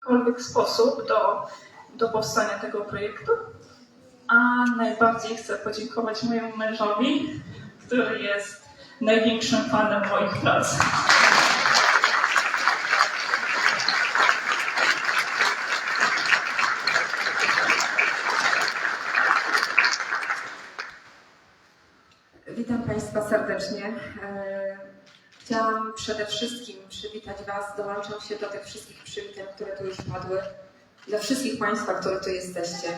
jakikolwiek sposób do, do powstania tego projektu. A najbardziej chcę podziękować mojemu mężowi, który jest największym fanem moich prac. Witam Państwa serdecznie. Chciałam przede wszystkim przywitać Was. Dołączam się do tych wszystkich przywitań, które tu już padły. Dla wszystkich Państwa, którzy tu jesteście.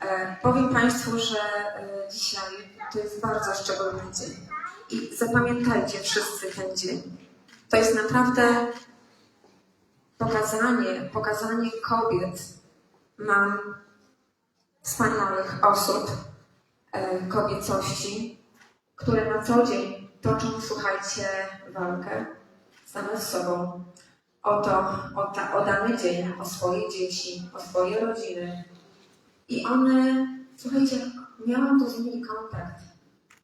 E, Powiem Państwu, że e, dzisiaj to jest bardzo szczególny dzień. I zapamiętajcie wszyscy ten dzień. To jest naprawdę pokazanie, pokazanie kobiet, mam wspaniałych osób, e, kobiecości, które na co dzień toczą, słuchajcie, walkę same z sobą o to, o, ta, o dany dzień, o swoje dzieci, o swoje rodziny. I one, słuchajcie, miałam tu z nimi kontakt.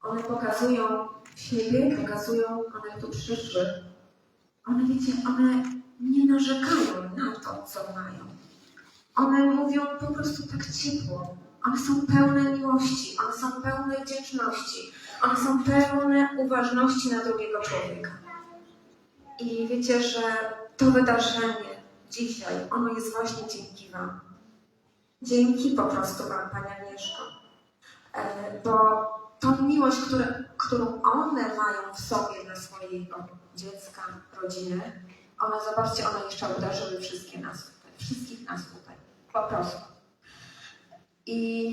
One pokazują siebie, pokazują, one tu przyszły. One, wiecie, one nie narzekają na to, co mają. One mówią po prostu tak ciepło. One są pełne miłości, one są pełne wdzięczności, one są pełne uważności na drugiego człowieka. I wiecie, że to wydarzenie dzisiaj, ono jest właśnie dzięki Wam. Dzięki po prostu Wam, Pani Agnieszko. E, Bo tą miłość, które, którą one mają w sobie dla swojego dziecka, rodziny, one, zobaczcie, one jeszcze uderzyły wszystkie nas tutaj, wszystkich nas tutaj. Po prostu. I